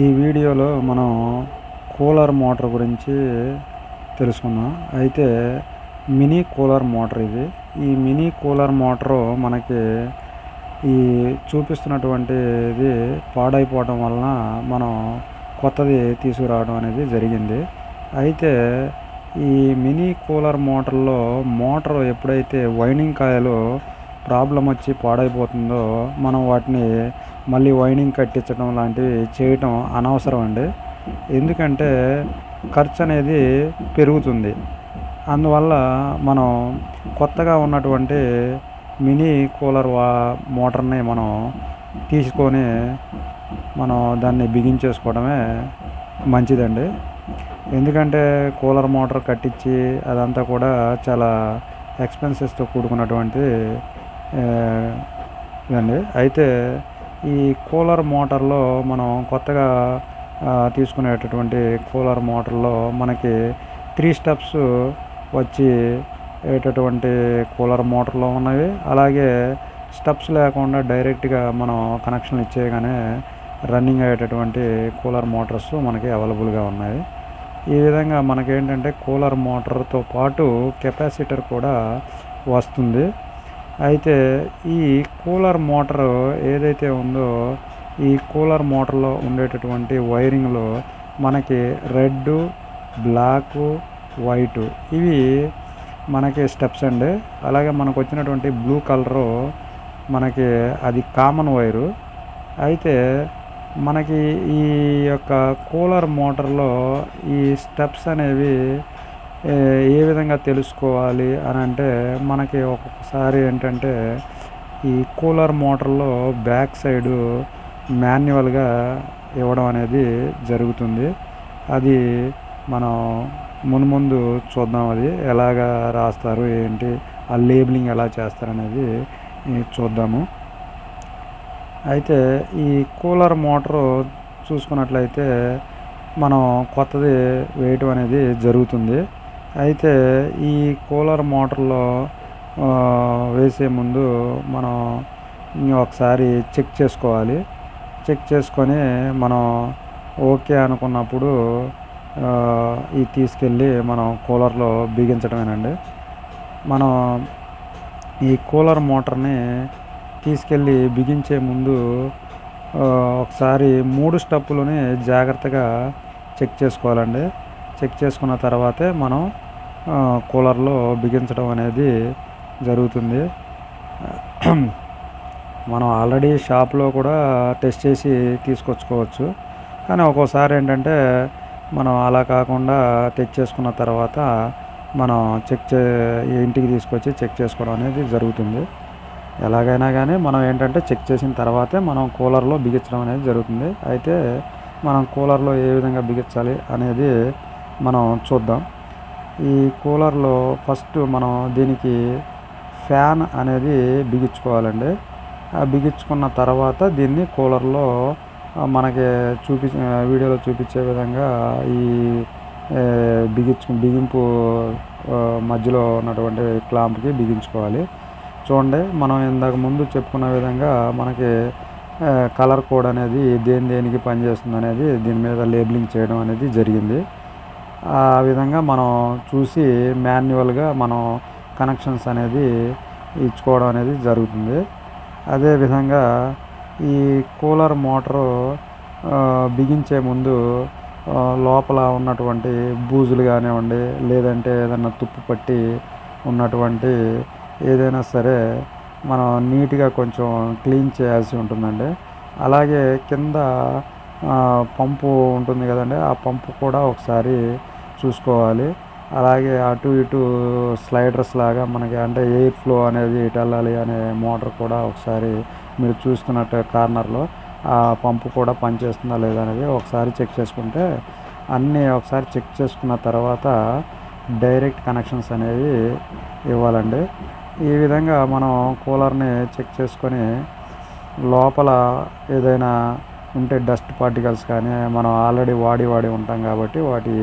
ఈ వీడియోలో మనం కూలర్ మోటార్ గురించి తెలుసుకుందాం. అయితే మినీ కూలర్ మోటార్ ఇది. ఈ మినీ కూలర్ మోటారు మనకి ఈ చూపిస్తున్నటువంటిది పాడైపోవడం వలన మనం కొత్తది తీసుకురావడం అనేది జరిగింది. అయితే ఈ మినీ కూలర్ మోటార్లో మోటార్ ఎప్పుడైతే వైండింగ్ కాయలు ప్రాబ్లం వచ్చి పాడైపోతుందో మనం వాటిని మళ్ళీ వైనింగ్ కట్టించడం లాంటివి చేయటం అనవసరం అండి ఎందుకంటే ఖర్చు అనేది పెరుగుతుంది. అందువల్ల మనం కొత్తగా ఉన్నటువంటి మినీ కూలర్ వా మోటార్ని మనం తీసుకొని మనం దాన్ని బిగించేసుకోవడమే మంచిదండి. ఎందుకంటే కూలర్ మోటార్ కట్టించి అదంతా కూడా చాలా ఎక్స్పెన్సెస్తో కూడుకున్నటువంటి ఇదండి. అయితే ఈ కూలర్ మోటార్లో మనం కొత్తగా తీసుకునేటటువంటి కూలర్ మోటార్లో మనకి త్రీ స్టెప్స్ వచ్చి ఏటటువంటి కూలర్ మోటార్లో ఉన్నవి. అలాగే స్టెప్స్ లేకుండా డైరెక్ట్గా మనం కనెక్షన్ ఇచ్చేయగానే రన్నింగ్ అయ్యేటటువంటి కూలర్ మోటార్స్ మనకి అవైలబుల్గా ఉన్నాయి. ఈ విధంగా మనకేంటంటే కూలర్ మోటార్తో పాటు కెపాసిటర్ కూడా వస్తుంది. అయితే ఈ కూలర్ మోటార్ ఏదైతే ఉందో ఈ కూలర్ మోటార్లో ఉండేటటువంటి వైరింగ్లో మనకి రెడ్ బ్లాక్ వైట్ ఇవి మనకి స్టెప్స్ అండి. అలాగే మనకు వచ్చినటువంటి బ్లూ కలరు మనకి అది కామన్ వైరు. అయితే మనకి ఈ యొక్క కూలర్ మోటార్లో ఈ స్టెప్స్ అనేవి ఏ విధంగా తెలుసుకోవాలి అని అంటే మనకి ఒక్కొక్కసారి ఏంటంటే ఈ కూలర్ మోటార్లో బ్యాక్ సైడు మాన్యువల్గా ఇవ్వడం అనేది జరుగుతుంది. అది మనం మున్ముందు చూద్దాం అది ఎలాగా రాస్తారు ఏంటి ఆ లేబులింగ్ ఎలా చేస్తారు అనేది చూద్దాము. అయితే ఈ కూలర్ మోటారు చూసుకున్నట్లయితే మనం కొత్తది వేయటం అనేది జరుగుతుంది. అయితే ఈ కూలర్ మోటార్లో వేసే ముందు మనం ఒకసారి చెక్ చేసుకోవాలి. చెక్ చేసుకొని మనం ఓకే అనుకున్నప్పుడు ఈ తీసుకెళ్ళి మనం కూలర్లో బిగించడమేనండి. మనం ఈ కూలర్ మోటార్ని తీసుకెళ్ళి బిగించే ముందు ఒకసారి మూడు స్టెప్పులని జాగ్రత్తగా చెక్ చేసుకోవాలండి. చెక్ చేసుకున్న తర్వాతే మనం కూలర్లో బిగించడం అనేది జరుగుతుంది. మనం ఆల్రెడీ షాప్లో కూడా టెస్ట్ చేసి తీసుకొచ్చుకోవచ్చు. కానీ ఒక్కోసారి ఏంటంటే మనం అలా కాకుండా తెచ్చేసుకున్న తర్వాత మనం చెక్ చే ఇంటికి తీసుకొచ్చి చెక్ చేసుకోవడం అనేది జరుగుతుంది. ఎలాగైనా కానీ మనం ఏంటంటే చెక్ చేసిన తర్వాతే మనం కూలర్లో బిగించడం అనేది జరుగుతుంది. అయితే మనం కూలర్లో ఏ విధంగా బిగించాలి అనేది మనం చూద్దాం. ఈ కూలర్లో ఫస్ట్ మనం దీనికి ఫ్యాన్ అనేది బిగించుకోవాలండి. ఆ బిగించుకున్న తర్వాత దీన్ని కూలర్లో మనకి చూపి వీడియోలో చూపించే విధంగా ఈ బిగించు బిగింపు మధ్యలో ఉన్నటువంటి క్లాంప్కి బిగించుకోవాలి. చూడండి మనం ఇందాక ముందు చెప్పుకున్న విధంగా మనకి కలర్ కోడ్ అనేది దేని దేనికి పనిచేస్తుంది అనేది దీని మీద లేబులింగ్ చేయడం అనేది జరిగింది. ఆ విధంగా మనం చూసి మాన్యువల్గా మనం కనెక్షన్స్ అనేది ఇచ్చుకోవడం అనేది జరుగుతుంది. అదే విధంగా ఈ కూలర్ మోటారు బిగించే ముందు లోపల ఉన్నటువంటి బూజులు కానివ్వండి లేదంటే ఏదైనా తుప్పు పట్టి ఉన్నటువంటి ఏదైనా సరే మనం నీట్గా కొంచెం క్లీన్ చేయాల్సి ఉంటుందండి. అలాగే కింద పంపు ఉంటుంది కదండి ఆ పంపు కూడా ఒకసారి చూసుకోవాలి. అలాగే అటు ఇటు స్లైడర్స్ లాగా మనకి అంటే ఎయిర్ ఫ్లో అనేది ఇటు వెళ్ళాలి అనే మోటార్ కూడా ఒకసారి మీరు చూస్తున్నట్టు కార్నర్లో ఆ పంపు కూడా పనిచేస్తుందా లేదా అనేది ఒకసారి చెక్ చేసుకుంటే అన్నీ ఒకసారి చెక్ చేసుకున్న తర్వాత డైరెక్ట్ కనెక్షన్స్ అనేవి ఇవ్వాలండి. ఈ విధంగా మనం కూలర్ని చెక్ చేసుకొని లోపల ఏదైనా ఉంటే డస్ట్ పార్టికల్స్ కానీ మనం ఆల్రెడీ వాడి వాడి ఉంటాం కాబట్టి వాటి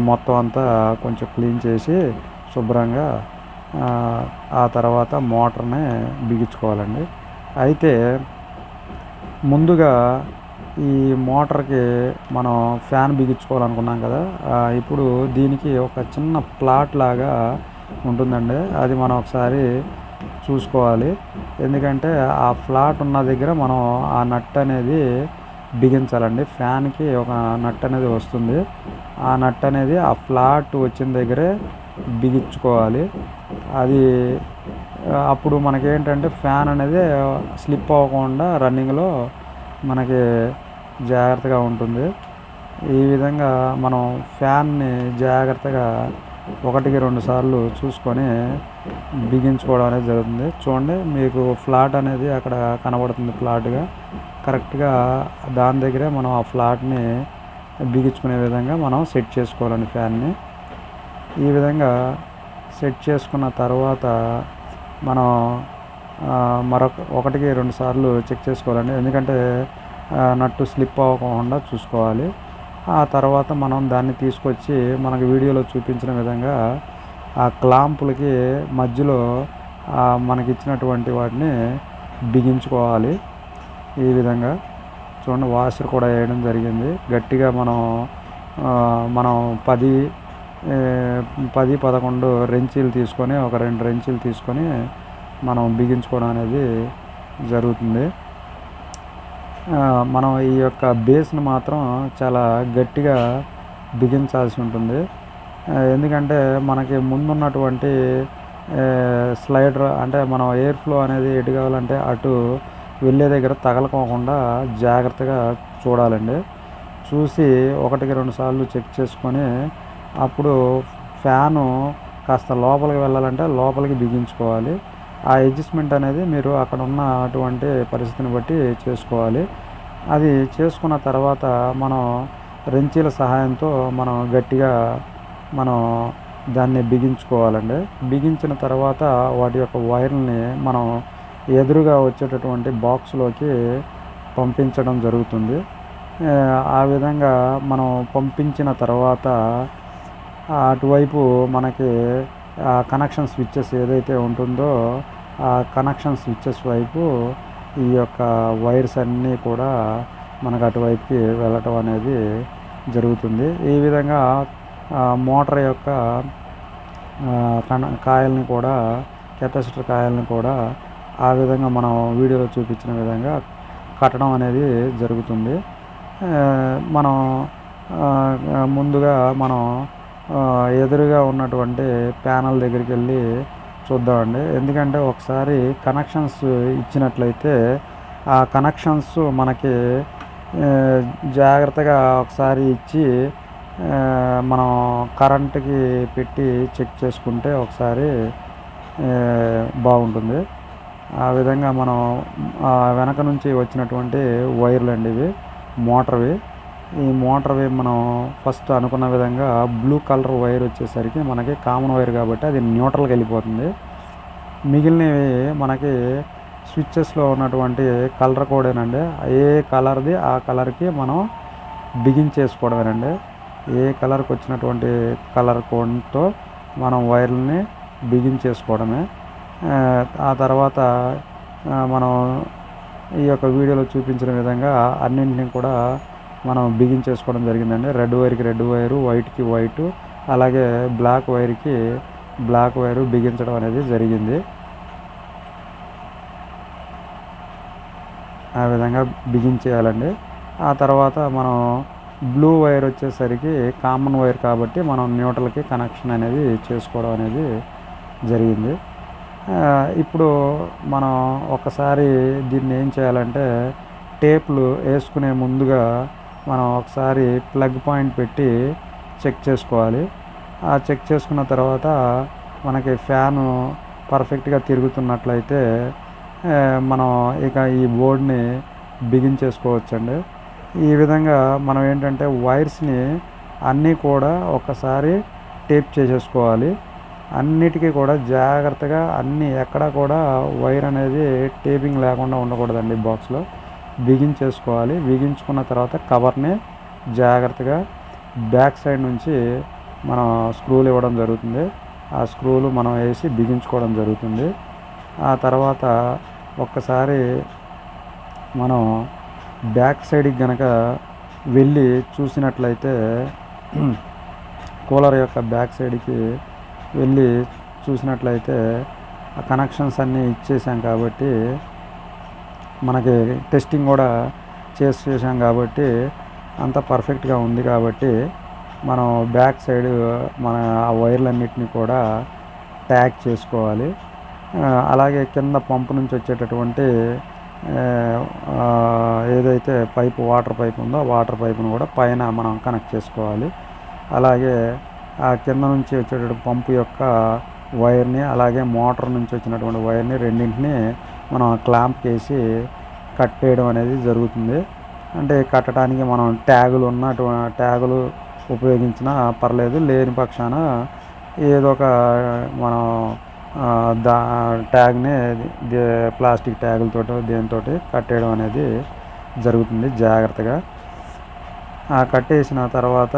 మొత్తం అంతా కొంచెం క్లీన్ చేసి శుభ్రంగా ఆ, తర్వాత మోటార్ని బిగించుకోవాలండి. అయితే ముందుగా ఈ మోటార్కి మనం ఫ్యాన్ బిగించుకోవాలనుకున్నాం కదా ఇప్పుడు దీనికి ఒక చిన్న ప్లాట్ లాగా ఉంటుందండి. అది మనం ఒకసారి చూసుకోవాలి. ఎందుకంటే ఆ ఫ్లాట్ ఉన్న దగ్గర మనం ఆ నట్ అనేది బిగించాలండి. ఫ్యాన్కి ఒక నట్ అనేది వస్తుంది. ఆ నట్ అనేది ఆ ఫ్లాట్ వచ్చిన దగ్గరే బిగించుకోవాలి. అది అప్పుడు అప్పుడు మనకేంటంటే ఫ్యాన్ అనేది స్లిప్ అవ్వకుండా రన్నింగ్లో మనకి జాగ్రత్తగా ఉంటుంది. ఈ విధంగా మనం ఫ్యాన్ని జాగ్రత్తగా ఒకటికి రెండు సార్లు చూసుకొని బిగించుకోవడం అనేది జరుగుతుంది. చూడండి మీకు ఫ్లాట్ అనేది అక్కడ కనబడుతుంది ఫ్లాట్గా. కరెక్ట్గా దాని దగ్గరే మనం ఆ ఫ్లాట్ని బిగించుకునే విధంగా మనం సెట్ చేసుకోవాలండి ఫ్యాన్ని. ఈ విధంగా సెట్ చేసుకున్న తర్వాత మనం మరొక ఒకటికి రెండు సార్లు చెక్ చేసుకోవాలండి. ఎందుకంటే నట్టు స్లిప్ అవ్వకుండా చూసుకోవాలి. ఆ తర్వాత మనం దాన్ని తీసుకొచ్చి మనకు వీడియోలో చూపించిన విధంగా ఆ క్లాంపులకి మధ్యలో మనకి ఇచ్చినటువంటి వాటిని బిగించుకోవాలి. ఈ విధంగా చూడండి వాషర్ కూడా వేయడం జరిగింది. గట్టిగా మనం మనం పది పది పదకొండు రెంచీలు తీసుకొని ఒక రెండు రెంచీలు తీసుకొని మనం బిగించుకోవడం అనేది జరుగుతుంది. మనం ఈ యొక్క బేస్ని మాత్రం చాలా గట్టిగా బిగించాల్సి ఉంటుంది. ఎందుకంటే మనకి ముందున్నటువంటి స్లైడర్ అంటే మనం ఎయిర్ ఫ్లో అనేది ఎటు కావాలంటే అటు వెళ్ళే దగ్గర తగలకోకుండా జాగ్రత్తగా చూడాలండి. చూసి ఒకటికి రెండు సార్లు చెక్ చేసుకొని అప్పుడు ఫ్యాను కాస్త లోపలికి వెళ్ళాలంటే లోపలికి బిగించుకోవాలి. ఆ అడ్జస్ట్మెంట్ అనేది మీరు అక్కడ ఉన్న అటువంటి పరిస్థితిని బట్టి చేసుకోవాలి. అది చేసుకున్న తర్వాత మనం రెంచీల సహాయంతో మనం గట్టిగా మనం దాన్ని బిగించుకోవాలండి. బిగించిన తర్వాత వాటి యొక్క వైర్ని మనం ఎదురుగా వచ్చేటటువంటి బాక్స్లోకి పంపించడం జరుగుతుంది. ఆ, విధంగా మనం పంపించిన తర్వాత అటువైపు మనకి ఆ కనెక్షన్ స్విచ్చెస్ ఏదైతే ఉంటుందో ఆ కనెక్షన్ స్విచ్చెస్ వైపు ఈ యొక్క వైర్స్ అన్నీ కూడా మనకు అటువైపుకి వెళ్ళటం అనేది జరుగుతుంది. ఈ విధంగా మోటార్ యొక్క కన కాయల్ని కూడా కెపాసిటర్ కాయల్ని కూడా ఆ విధంగా మనం వీడియోలో చూపించిన విధంగా కట్టడం అనేది జరుగుతుంది. మనం ముందుగా మనం ఎదురుగా ఉన్నటువంటి ప్యానల్ దగ్గరికి వెళ్ళి చూద్దామండి. ఎందుకంటే ఒకసారి కనెక్షన్స్ ఇచ్చినట్లయితే ఆ కనెక్షన్స్ మనకి జాగ్రత్తగా ఒకసారి ఇచ్చి మనం కరెంటుకి పెట్టి చెక్ చేసుకుంటే ఒకసారి బాగుంటుంది. ఆ విధంగా మనం ఆ వెనక నుంచి వచ్చినటువంటి వైర్లు అండి ఇవి మోటార్వి ఈ మోటార్వి మనం ఫస్ట్ అనుకున్న విధంగా బ్లూ కలర్ వైర్ వచ్చేసరికి మనకి కామన్ వైర్ కాబట్టి అది న్యూట్రల్కి వెళ్ళిపోతుంది. మిగిలినవి మనకి స్విచ్చెస్లో ఉన్నటువంటి కలర్ కోడేనండి. ఏ కలర్ది ఆ కలర్కి మనం బిగించేసుకోవడమేనండి ఏ కలర్కి వచ్చినటువంటి కలర్ కోడ్తో మనం వైర్లని బిగించేసుకోవడమే ఆ, తర్వాత మనం ఈ యొక్క వీడియోలో చూపించిన విధంగా అన్నింటినీ కూడా మనం బిగించేసుకోవడం జరిగిందండి. రెడ్ వైర్కి రెడ్ వైరు వైట్కి వైట్ అలాగే బ్లాక్ వైర్కి బ్లాక్ వైరు బిగించడం అనేది జరిగింది. ఆ విధంగా బిగించేయాలండి ఆ తర్వాత మనం బ్లూ వైర్ వచ్చేసరికి కామన్ వైర్ కాబట్టి మనం న్యూట్రల్కి కనెక్షన్ అనేది చేసుకోవడం అనేది జరిగింది. ఇప్పుడు మనం ఒకసారి దీన్ని ఏం చేయాలంటే టేపులు వేసుకునే ముందుగా మనం ఒకసారి ప్లగ్ పాయింట్ పెట్టి చెక్ చేసుకోవాలి. ఆ చెక్ చేసుకున్న తర్వాత మనకి ఫ్యాను పర్ఫెక్ట్గా తిరుగుతున్నట్లయితే మనం ఇక ఈ బోర్డ్ని బిగించేసుకోవచ్చండి ఈ విధంగా మనం ఏంటంటే వైర్స్ని అన్నీ కూడా ఒకసారి టేప్ చేసేసుకోవాలి. అన్నిటికీ కూడా జాగ్రత్తగా అన్నీ ఎక్కడ కూడా వైర్ అనేది టేపింగ్ లేకుండా ఉండకూడదండి బాక్స్లో. బిగించేసుకోవాలి బిగించుకున్న తర్వాత కవర్ని జాగ్రత్తగా బ్యాక్ సైడ్ నుంచి మనం స్క్రూలు ఇవ్వడం జరుగుతుంది. ఆ స్క్రూలు మనం వేసి బిగించుకోవడం జరుగుతుంది. ఆ తర్వాత ఒక్కసారి మనం బ్యాక్ సైడ్కి గనక వెళ్ళి చూసినట్లయితే కూలర్ యొక్క బ్యాక్ సైడ్కి వెళ్ళి చూసినట్లయితే ఆ కనెక్షన్స్ అన్నీ ఇచ్చేసాం కాబట్టి మనకి టెస్టింగ్ కూడా చేసి చేసాం కాబట్టి అంత పర్ఫెక్ట్గా ఉంది కాబట్టి మనం బ్యాక్ సైడ్ మన ఆ వైర్లన్నిటిని కూడా ట్యాగ్ చేసుకోవాలి. అలాగే కింద పంపు నుంచి వచ్చేటటువంటి ఏదైతే పైపు వాటర్ పైప్ ఉందో వాటర్ పైపును కూడా పైన మనం కనెక్ట్ చేసుకోవాలి. అలాగే ఆ కింద నుంచి వచ్చేటటువంటి పంపు యొక్క వైర్ని అలాగే మోటార్ నుంచి వచ్చినటువంటి వైర్ని రెండింటిని మనం క్లాంప్ చేసి కట్టేయడం అనేది జరుగుతుంది. అంటే కట్టడానికి మనం ట్యాగులు ఉన్నటువంటి ట్యాగులు ఉపయోగించినా పర్లేదు లేని పక్షాన ఏదో ఒక మనం దా ట్యాగ్ని దే- ప్లాస్టిక్ ట్యాగులతో దేనితోటి కట్టేయడం అనేది జరుగుతుంది జాగ్రత్తగా. కట్టేసిన తర్వాత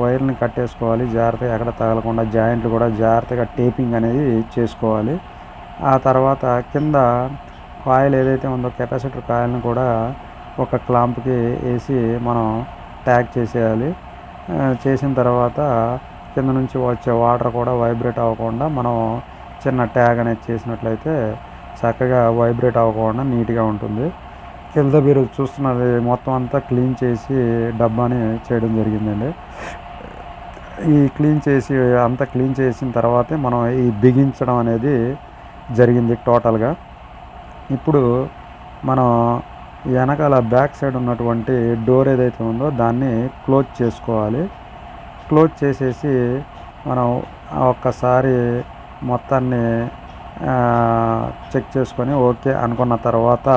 వైర్ని కట్టేసుకోవాలి జాగ్రత్తగా ఎక్కడ తగలకుండా జాయింట్లు కూడా జాగ్రత్తగా టేపింగ్ అనేది చేసుకోవాలి. ఆ తర్వాత కింద కాయిల్ ఏదైతే ఉందో కెపాసిటర్ కాయిల్ని కూడా ఒక క్లాంప్కి వేసి మనం ట్యాగ్ చేసేయాలి. చేసిన తర్వాత కింద నుంచి వచ్చే వాటర్ కూడా వైబ్రేట్ అవ్వకుండా మనం చిన్న ట్యాగ్ అనేది చేసినట్లయితే చక్కగా వైబ్రేట్ అవ్వకుండా నీట్గా ఉంటుంది. కింద మీరు చూస్తున్నది మొత్తం అంతా క్లీన్ చేసి డబ్బాని చేయడం జరిగిందండి. ఈ క్లీన్ చేసి అంతా క్లీన్ చేసిన తర్వాతే మనం ఈ బిగించడం అనేది జరిగింది టోటల్గా. ఇప్పుడు మనం వెనకాల బ్యాక్ సైడ్ ఉన్నటువంటి డోర్ ఏదైతే ఉందో దాన్ని క్లోజ్ చేసుకోవాలి. క్లోజ్ చేసేసి మనం ఒక్కసారి మొత్తాన్ని చెక్ చేసుకొని ఓకే అనుకున్న తర్వాత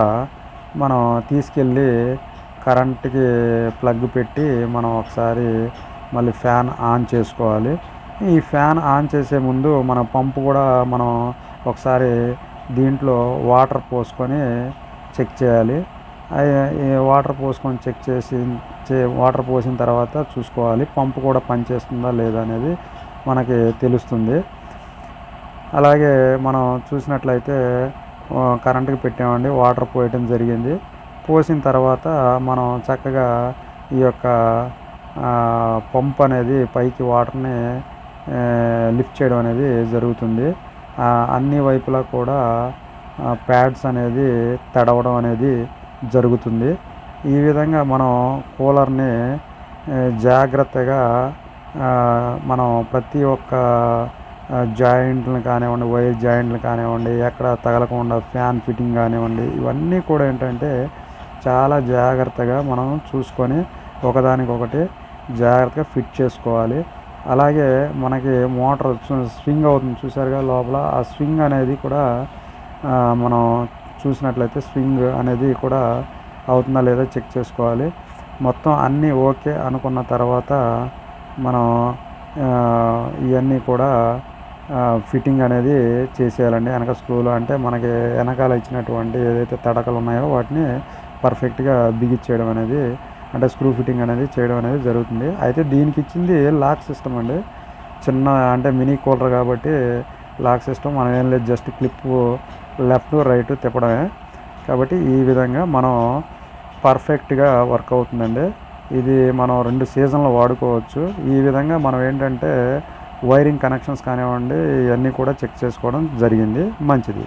మనం తీసుకెళ్ళి కరెంట్కి ప్లగ్ పెట్టి మనం ఒకసారి మళ్ళీ ఫ్యాన్ ఆన్ చేసుకోవాలి. ఈ ఫ్యాన్ ఆన్ చేసే ముందు మన పంపు కూడా మనం ఒకసారి దీంట్లో వాటర్ పోసుకొని చెక్ చేయాలి. వాటర్ పోసుకొని చెక్ చేసి చే వాటర్ పోసిన తర్వాత చూసుకోవాలి. పంపు కూడా పనిచేస్తుందా లేదా అనేది మనకి తెలుస్తుంది. అలాగే మనం చూసినట్లయితే కరెంటుకి పెట్టామండి. వాటర్ పోయటం జరిగింది. పోసిన తర్వాత మనం చక్కగా ఈ యొక్క పంప్ అనేది పైకి వాటర్ని లిఫ్ట్ చేయడం అనేది జరుగుతుంది. అన్ని వైపులా కూడా ప్యాడ్స్ అనేది తడవడం అనేది జరుగుతుంది. ఈ విధంగా మనం కూలర్ని జాగ్రత్తగా మనం ప్రతి ఒక్క జాయింట్లు కానివ్వండి వైర్ జాయింట్లు కానివ్వండి ఎక్కడ తగలకుండా ఫ్యాన్ ఫిట్టింగ్ కానివ్వండి ఇవన్నీ కూడా ఏంటంటే చాలా జాగ్రత్తగా మనం చూసుకొని ఒకదానికొకటి జాగ్రత్తగా ఫిట్ చేసుకోవాలి. అలాగే మనకి మోటార్ స్వింగ్ అవుతుంది చూసారుగా లోపల. ఆ స్వింగ్ అనేది కూడా మనం చూసినట్లయితే స్వింగ్ అనేది కూడా అవుతుందా లేదా చెక్ చేసుకోవాలి. మొత్తం అన్నీ ఓకే అనుకున్న తర్వాత మనం ఇవన్నీ కూడా ఫిట్టింగ్ అనేది చేసేయాలండి. వెనక స్క్రూలు అంటే మనకి వెనకాల ఇచ్చినటువంటి ఏదైతే తడకలు ఉన్నాయో వాటిని పర్ఫెక్ట్గా బిగిచ్చేయడం అనేది అంటే స్క్రూ ఫిట్టింగ్ అనేది చేయడం అనేది జరుగుతుంది. అయితే దీనికి ఇచ్చింది లాక్ సిస్టమ్ అండి. చిన్న అంటే మినీ కూలర్ కాబట్టి లాక్ సిస్టమ్ మనం ఏం లేదు జస్ట్ క్లిప్ లెఫ్ట్ రైట్ తిప్పడమే. కాబట్టి ఈ విధంగా మనం పర్ఫెక్ట్గా వర్క్ అవుతుందండి. ఇది మనం రెండు సీజన్లు వాడుకోవచ్చు. ఈ విధంగా మనం ఏంటంటే వైరింగ్ కనెక్షన్స్ కానివ్వండి ఇవన్నీ కూడా చెక్ చేసుకోవడం జరిగింది. మంచిది.